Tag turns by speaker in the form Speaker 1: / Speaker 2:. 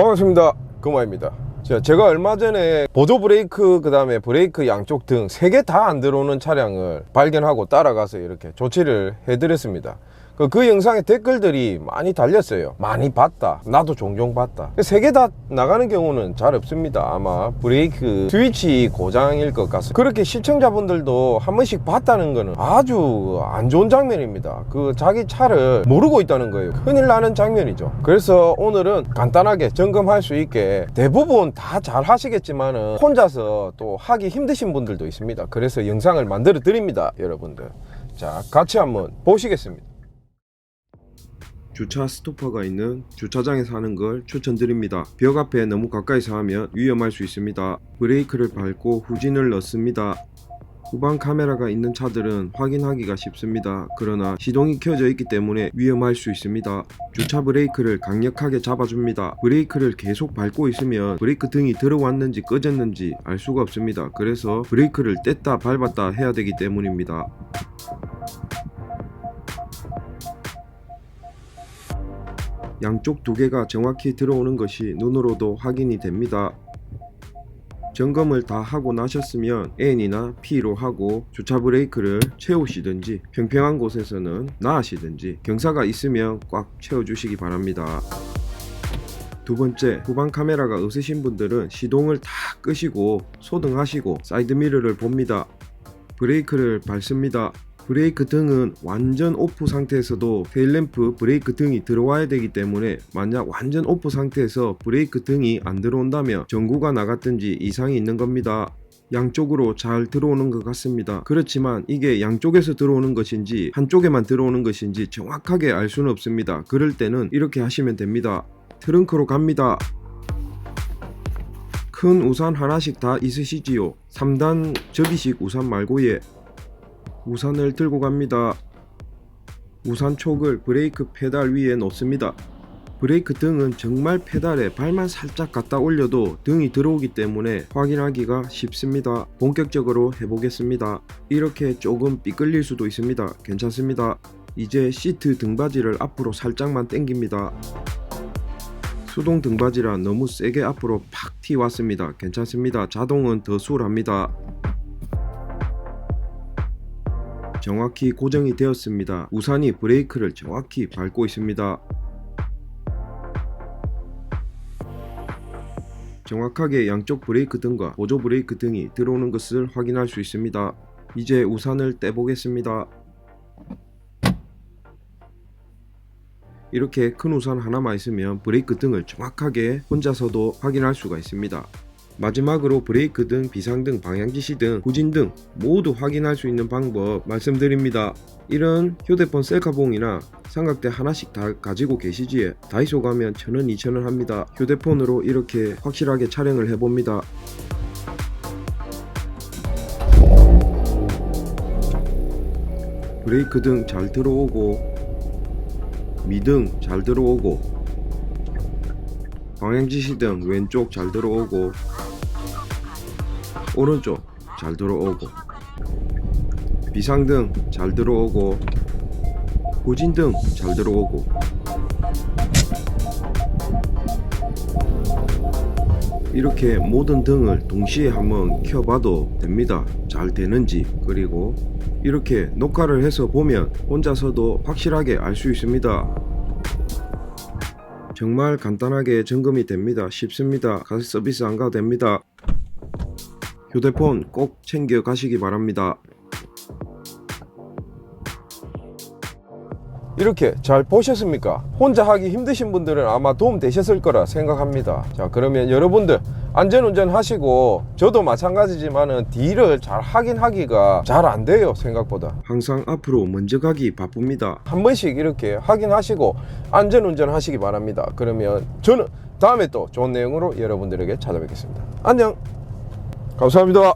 Speaker 1: 반갑습니다. 금화입니다. 자, 제가 얼마 전에 보조 브레이크 그 다음에 브레이크 양쪽 등 세 개 다 안 들어오는 차량을 발견하고 따라가서 이렇게 조치를 해드렸습니다. 그, 그 영상에 댓글들이 많이 달렸어요. 많이 봤다. 나도 종종 봤다. 세 개 다 나가는 경우는 잘 없습니다. 아마 브레이크 스위치 고장일 것 같습니다. 그렇게 시청자분들도 한 번씩 봤다는 거는 아주 안 좋은 장면입니다. 그 자기 차를 모르고 있다는 거예요. 큰일 나는 장면이죠. 그래서 오늘은 간단하게 점검할 수 있게 대부분 다 잘 하시겠지만은 혼자서 또 하기 힘드신 분들도 있습니다. 그래서 영상을 만들어 드립니다. 여러분들. 자, 같이 한번 보시겠습니다. 주차 스토퍼가 있는 주차장에서 하는 걸 추천드립니다. 벽 앞에 너무 가까이서 하면 위험할 수 있습니다. 브레이크를 밟고 후진을 넣습니다. 후방 카메라가 있는 차들은 확인하기가 쉽습니다. 그러나 시동이 켜져 있기 때문에 위험할 수 있습니다. 주차 브레이크를 강력하게 잡아줍니다. 브레이크를 계속 밟고 있으면 브레이크 등이 들어왔는지 꺼졌는지 알 수가 없습니다. 그래서 브레이크를 뗐다 밟았다 해야 되기 때문입니다. 양쪽 두 개가 정확히 들어오는 것이 눈으로도 확인이 됩니다. 점검을 다 하고 나셨으면 N이나 P로 하고 주차 브레이크를 채우시든지 평평한 곳에서는 나으시든지 경사가 있으면 꽉 채워주시기 바랍니다. 두 번째, 후방 카메라가 없으신 분들은 시동을 다 끄시고 소등하시고 사이드 미러를 봅니다. 브레이크를 밟습니다. 브레이크 등은 완전 오프 상태에서도 테일램프 브레이크 등이 들어와야 되기 때문에 만약 완전 오프 상태에서 브레이크 등이 안 들어온다면 전구가 나갔든지 이상이 있는 겁니다. 양쪽으로 잘 들어오는 것 같습니다. 그렇지만 이게 양쪽에서 들어오는 것인지 한쪽에만 들어오는 것인지 정확하게 알 수는 없습니다. 그럴 때는 이렇게 하시면 됩니다. 트렁크로 갑니다. 큰 우산 하나씩 다 있으시지요? 3단 접이식 우산 말고 예. 우산을 들고 갑니다. 우산 촉을 브레이크 페달 위에 놓습니다. 브레이크 등은 정말 페달에 발만 살짝 갖다 올려도 등이 들어오기 때문에 확인하기가 쉽습니다. 본격적으로 해보겠습니다. 이렇게 조금 삐끌릴 수도 있습니다. 괜찮습니다. 이제 시트 등받이를 앞으로 살짝만 당깁니다. 수동 등받이라 너무 세게 앞으로 팍 튀왔습니다. 괜찮습니다. 자동은 더 수월합니다. 정확히 고정이 되었습니다. 우산이 브레이크를 정확히 밟고 있습니다. 정확하게 양쪽 브레이크 등과 보조 브레이크 등이 들어오는 것을 확인할 수 있습니다. 이제 우산을 떼보겠습니다. 이렇게 큰 우산 하나만 있으면 브레이크 등을 정확하게 혼자서도 확인할 수가 있습니다. 마지막으로 브레이크 등 비상 등, 방향 지시 등 후진 등 모두 확인할 수 있는 방법 말씀드립니다. 이런 휴대폰 셀카봉이나 삼각대 하나씩 다 가지고 계시지에 다이소 가면 천원, 이천원 합니다. 휴대폰으로 이렇게 확실하게 촬영을 해봅니다. 브레이크 등 잘 들어오고 미등 잘 들어오고 방향지시 등 왼쪽 잘 들어오고 오른쪽 잘 들어오고 비상등 잘 들어오고 후진등 잘 들어오고. 이렇게 모든 등을 동시에 한번 켜봐도 됩니다. 잘 되는지. 그리고 이렇게 녹화를 해서 보면 혼자서도 확실하게 알 수 있습니다. 정말 간단하게 점검이 됩니다. 쉽습니다. 가서 서비스 안 가도 됩니다 휴대폰 꼭 챙겨 가시기 바랍니다. 이렇게 잘 보셨습니까? 혼자 하기 힘드신 분들은 아마 도움 되셨을 거라 생각합니다. 자, 그러면 여러분들 안전운전 하시고 저도 마찬가지지만은 딜을 잘 하긴 하기가 잘 안 돼요, 생각보다. 항상 앞으로 먼저 가기 바쁩니다. 한 번씩 이렇게 확인하시고 안전운전 하시기 바랍니다. 그러면 저는 다음에 또 좋은 내용으로 여러분들에게 찾아뵙겠습니다. 안녕! 감사합니다.